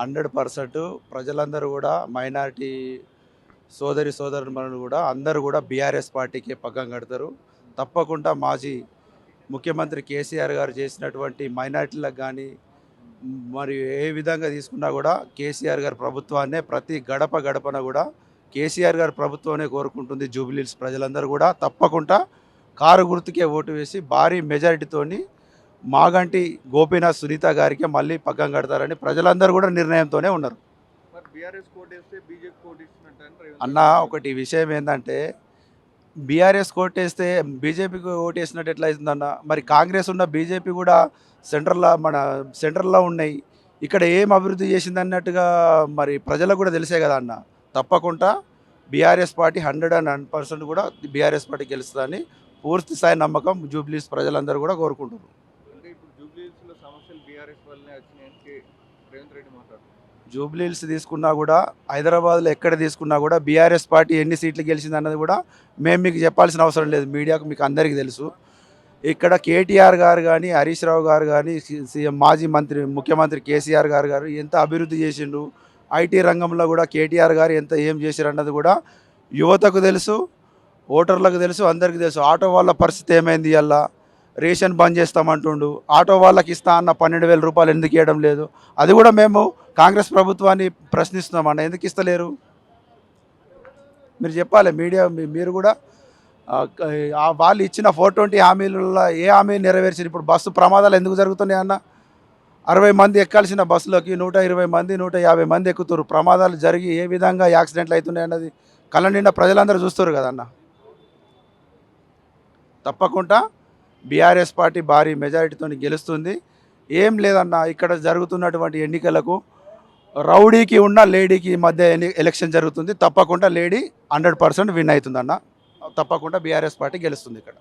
Hundred percent ప్రజలందరూ కూడా minority సోదరి సోదరులు కూడా అందరూ కూడా బీఆర్ఎస్ పార్టీకి పగ్గం కడతారు. తప్పకుండా మాజీ ముఖ్యమంత్రి కేసీఆర్ గారు చేసినటువంటి మైనార్టీలకు కానీ మరి ఏ విధంగా తీసుకున్నా కూడా కేసీఆర్ గారి ప్రభుత్వాన్నే ప్రతి గడప గడపన కూడా కేసీఆర్ గారి ప్రభుత్వమే కోరుకుంటుంది జూబ్లీస్ ప్రజలందరూ కూడా. తప్పకుండా కారు గుర్తుకే ఓటు వేసి భారీ మెజారిటీతోని మాగంటి గోపీనాథ్ సునీత గారికి మళ్ళీ పక్కం కడతారని ప్రజలందరూ కూడా నిర్ణయంతోనే ఉన్నారు. వేస్తే అన్న ఒకటి విషయం ఏంటంటే బీఆర్ఎస్ కోటేస్తే బీజేపీకి ఓటేసినట్టు ఎట్లా అవుతుందన్న? మరి కాంగ్రెస్ ఉన్న బీజేపీ కూడా సెంట్రల్లో మన సెంట్రల్లో ఉన్నాయి. ఇక్కడ ఏం అభివృద్ధి చేసింది అన్నట్టుగా మరి ప్రజలకు కూడా తెలిసే కదా అన్న? తప్పకుండా BRS party hundred and hundred percent కూడా బీఆర్ఎస్ పార్టీ గెలుస్తుందని పూర్తి స్థాయి నమ్మకం జూబ్లీస్ ప్రజలందరూ కూడా కోరుకుంటున్నారు అంటే ఇప్పుడు జూబ్లీహిల్స్లో సమస్యలు బీఆర్ఎస్ వల్లనే వచ్చినాయని రేవంత్ రెడ్డి మాట్లాడుతున్నారు జూబ్లీహిల్స్ తీసుకున్నా కూడా హైదరాబాద్లో ఎక్కడ తీసుకున్నా కూడా బీఆర్ఎస్ పార్టీ ఎన్ని సీట్లు గెలిచింది అన్నది కూడా మేము మీకు చెప్పాల్సిన అవసరం లేదు. మీడియాకు మీకు అందరికీ తెలుసు. ఇక్కడ కేటీఆర్ గారు కానీ హరీష్ రావు గారు కానీ సి- సీఎం మాజీ మంత్రి ముఖ్యమంత్రి కేసీఆర్ గారు గారు ఎంత అభివృద్ధి చేసిండు ఐటీ రంగంలో కూడా కేటీఆర్ గారు ఎంత ఏం చేశారు అన్నది కూడా యువతకు తెలుసు ఓటర్లకు తెలుసు అందరికీ తెలుసు. ఆటో వాళ్ళ పరిస్థితి ఏమైంది అలా రేషన్ బంద్ చేస్తామంటుండు. ఆటో వాళ్ళకి ఇస్తా అన్న పన్నెండు వేల రూపాయలు ఎందుకు ఇవ్వడం లేదు? అది కూడా మేము కాంగ్రెస్ ప్రభుత్వాన్ని ప్రశ్నిస్తున్నామన్న ఎందుకు ఇస్తలేరు? మీరు చెప్పాలి మీడియా మీ- మీరు కూడా వాళ్ళు ఇచ్చిన ఫోర్ ట్వంటీ హామీలలో ఏ హామీ నెరవేర్చింది ఇప్పుడు బస్సు ప్రమాదాలు ఎందుకు జరుగుతున్నాయి అన్న? అరవై మంది ఎక్కాల్సిన బస్సులోకి నూట ఇరవై మంది నూట యాభై మంది ఎక్కుతారు ప్రమాదాలు జరిగి ఏ విధంగా యాక్సిడెంట్లు అవుతున్నాయి అన్నది కళ్ళ నిండా ప్రజలందరూ చూస్తారు కదన్న. తప్పకుండా బీఆర్ఎస్ పార్టీ భారీ మెజారిటీతో గెలుస్తుంది. ఏం లేదన్న ఇక్కడ జరుగుతున్నటువంటి ఎన్నికలకు రౌడీకి ఉన్న లేడీకి మధ్య ఎలక్షన్ జరుగుతుంది. తప్పకుండా లేడీ హండ్రెడ్ పర్సెంట్ విన్ అవుతుందన్న. తప్పకుండా బీఆర్ఎస్ పార్టీ గెలుస్తుంది ఇక్కడ.